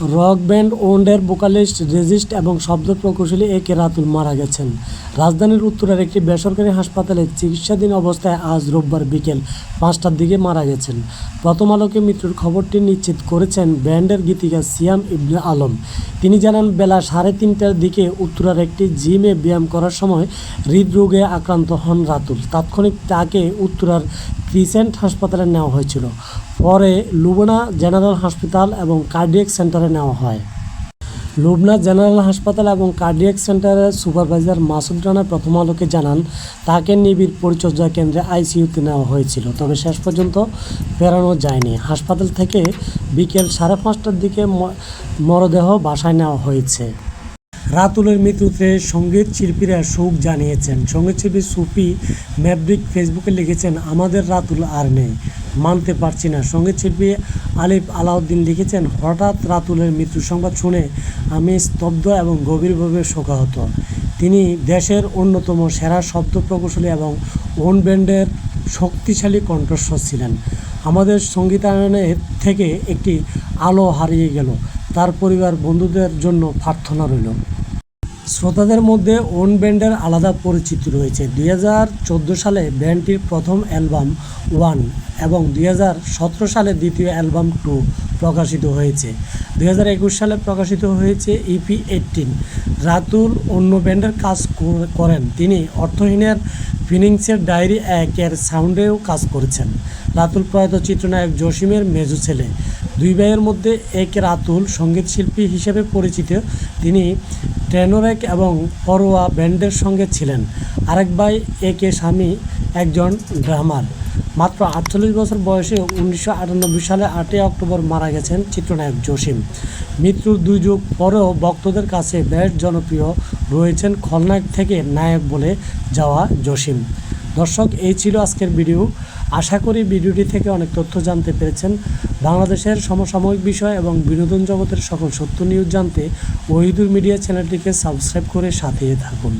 Rock band ওন্ডের vocalist রেজিস্ট এবং শব্দ প্রকৌশলী এ কে রাতুল মারা গেছেন। রাজধানীর উত্তরের একটি বেসরকারি হাসপাতালে চিকিৎসাধীন অবস্থায় আজ রোববার বিকেল পাঁচটার দিকে মারা গেছেন। প্রথম আলোকে মৃত্যুর খবরটি নিশ্চিত করেছেন ব্যান্ডের গীতিকা সিয়াম ইবনে আলম। তিনি জানান, বেলা সাড়ে তিনটার দিকে উত্তরার একটি জিমে ব্যায়াম করার সময় হৃদরোগে আক্রান্ত হন রাতুল। তাৎক্ষণিক তাকে উত্তরার ক্রিসেন্ট হাসপাতালে নেওয়া হয়েছিল। পরে লুবনা জেনারেল হাসপাতাল এবং কার্ডিয়াক সেন্টারে নেওয়া হয়। লুবনা জেনারেল হাসপাতাল এবং কার্ডিয়াক সেন্টারের সুপারভাইজার মাসুদ রানা প্রথম আলোকে জানান, তাকে নিবিড় পরিচর্যা কেন্দ্রে আইসিইউতে নেওয়া হয়েছিল, তবে শেষ পর্যন্ত ফেরানো যায়নি। হাসপাতাল থেকে বিকেল সাড়ে পাঁচটার দিকে মরদেহ বাসায় নেওয়া হয়েছে। রাতুলের মৃত্যুতে সংগীত শিল্পীরা শোক জানিয়েছেন। সংগীত শিল্পী সুফি ম্যাব্রিক ফেসবুকে লিখেছেন, আমাদের রাতুল আর নেই, মানতে পারছি না। সংগীত শিল্পী আলিফ আলাউদ্দিন লিখেছেন, হঠাৎ রাতুলের মৃত্যু সংবাদ শুনে আমি স্তব্ধ এবং গভীরভাবে শোকাহত। তিনি দেশের অন্যতম সেরা শব্দ প্রকৌশলী এবং ওন ব্যান্ডের শক্তিশালী কণ্ঠস্বর ছিলেন। আমাদের সঙ্গীতায়নের থেকে একটি আলো হারিয়ে গেল। তার পরিবার বন্ধুদের জন্য প্রার্থনা রইল। শ্রোতাদের মধ্যে ওন ব্যান্ডের আলাদা পরিচিতি রয়েছে। দুই হাজার চোদ্দ সালে ব্যান্ডটির প্রথম অ্যালবাম ওয়ান এবং দুই হাজার সতেরো সালে দ্বিতীয় অ্যালবাম টু প্রকাশিত হয়েছে। দুই হাজার একুশ সালে প্রকাশিত হয়েছে ইপি এইটিন রাতুল অন্য ব্যান্ডের কাজ করেন। তিনি অর্থহীনের ফিনিংসের ডায়েরি এক এর সাউন্ডেও কাজ করেছেন। রাতুল প্রয়াত চিত্রনায়ক জসিমের মেজো ছেলে। দুই ভাইয়ের মধ্যে এক রাতুল সংগীত শিল্পী হিসেবে পরিচিত। তিনি টেনোরেক এবং পরোয়া ব্যান্ডের সঙ্গে ছিলেন। আরেক ভাই এ কে স্বামী, একজন ড্রামার। মাত্র আটচল্লিশ বছর বয়সে উনিশশো আটানব্বই সালে আটই অক্টোবর মারা গেছেন চিত্রনায়ক জসিম। মৃত্যুর দুই যুগ পরেও ভক্তদের কাছে বেশ জনপ্রিয় রয়েছেন খলনায়ক থেকে নায়ক বলে যাওয়া জসিম। দর্শক, এই ছিল আজকের ভিডিও। আশা করি ভিডিওটি থেকে অনেক তথ্য জানতে পেরেছেন। বাংলাদেশের সমসাময়িক বিষয় এবং বিনোদন জগতের সকল সত্য নিউজ জানতে ওহিদুর মিডিয়া চ্যানেলটিকে সাবস্ক্রাইব করে সাথে থাকুন।